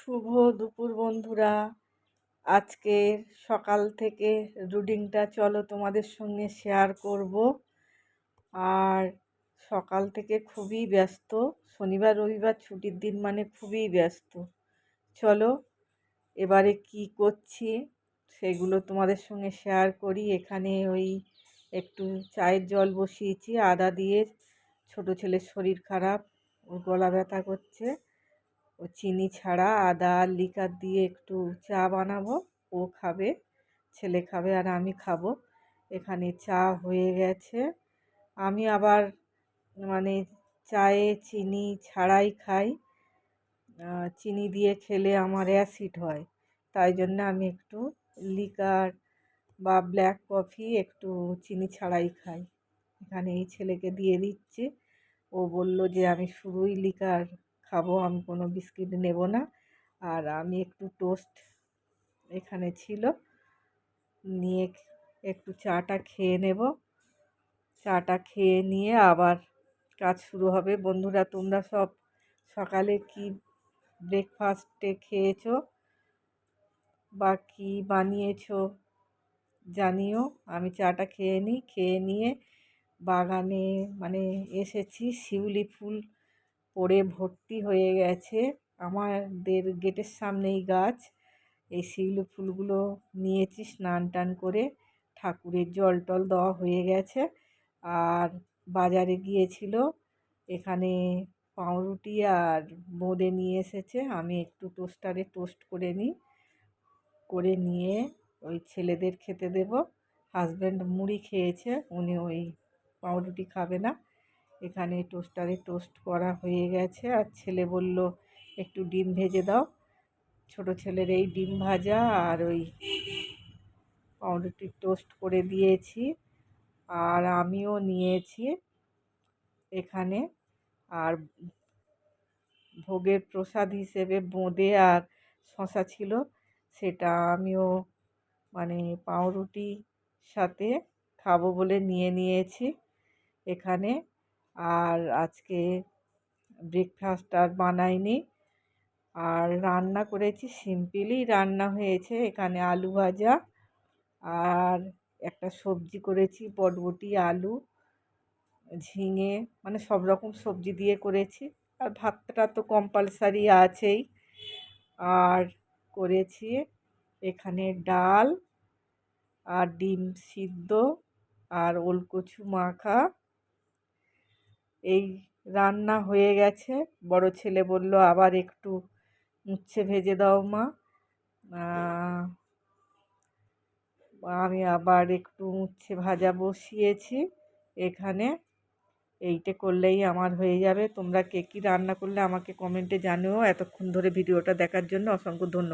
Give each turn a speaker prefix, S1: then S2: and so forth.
S1: শুভ দুপুর বন্ধুরা। আজকের সকাল থেকে রুটিনটা চলো তোমাদের সঙ্গে শেয়ার করব। আর সকাল থেকে খুবই ব্যস্ত। শনিবার, রবিবার ছুটির দিন মানে খুবই ব্যস্ত। চলো এবারে কি করছি সেগুলো তোমাদের সঙ্গে শেয়ার করি। এখানে ওই একটু চায়ের জল বসিয়েছি, আদা দিয়ে ছোট ছেলের শরীর খারাপ, ওর গলা ব্যথা করছে। ও চিনি ছাড়া আদা আর লিকার দিয়ে একটু চা বানাবো। ও খাবে, ছেলে খাবে আর আমি খাব। এখানে চা হয়ে গেছে। আমি আবার মানে চায়ে চিনি ছাড়াই খাই। চিনি দিয়ে খেলে আমার অ্যাসিড হয়। তাই জন্য আমি একটু লিকার বা ব্ল্যাক কফি একটু চিনি ছাড়াই খাই। এখানে এই ছেলেকে দিয়ে দিচ্ছি। ও বলল যে আমি শুধুই লিকার খাব, আমি কোনো বিস্কিট নেব না। আর আমি একটু টোস্ট এখানে ছিল। নিয়ে একটু চাটা খেয়ে নেব। চাটা খেয়ে নিয়ে আবার কাজ শুরু হবে। বন্ধুরা, তোমরা সব সকালে কি ব্রেকফাস্টে খেয়েছো বা কী বানিয়েছো জানিও। আমি চাটা খেয়ে নিই। খেয়ে নিয়ে বাগানে মানে এসেছি শিউলি ফুল পড়ে ভর্তি হয়ে গেছে। আমাদের গেটের সামনেই গাছ। এই শিউলি ফুলগুলো নিয়েছি স্নান টান করে। ঠাকুরের জল টল দেওয়া হয়ে গেছে। আর বাজারে গিয়েছিল। এখানে পাউরুটি আর বোঁদে নিয়ে এসেছে। আমি একটু টোস্টারে টোস্ট করে নিই। করে নিয়ে ওই ছেলেদের খেতে দেব। হাজব্যান্ড মুড়ি খেয়েছে। উনি ওই পাউরুটি খাবে না। এখানে টোস্টারে টোস্ট করা হয়ে গেছে। আর ছেলে বলল, একটু ডিম ভেজে দাও। ছোট ছেলের এই ডিম ভাজা আর ওই পাউরুটি টোস্ট করে দিয়েছি। আর আমিও নিয়েছি এখানে। আর ভোগের প্রসাদ হিসেবে বোঁদে আর শশা ছিল, সেটা আমিও মানে পাউরুটি সাথে খাব বলে নিয়ে নিয়েছি এখানে। আর আজকে ব্রেকফাস্ট আর বানাইনি। আর রান্না করেছি সিম্পলই রান্না হয়েছে এখানে আলু ভাজা। আর একটা সবজি করেছি বটবটি আলু, ঝিঙে মানে সব রকম সবজি দিয়ে করেছি। আর ভাতটা তো কম্পালসারি আছেই। আর করেছি এখানে ডাল, আর ডিম সিদ্ধ, আর ওলকচু মাখা। এই রান্না হয়ে গেছে। বড় ছেলে বলল, আবার একটু উচ্ছে ভেজে দাও মা। আমি আবার একটু উচ্ছে ভাজা বসিয়েছি। এখানে এইটা করলেই আমার হয়ে যাবে। তোমরা কে কী রান্না করলে আমাকে কমেন্টে জানিও। এতক্ষণ ধরে ভিডিওটা দেখার জন্য অসংখ্য ধন্যবাদ।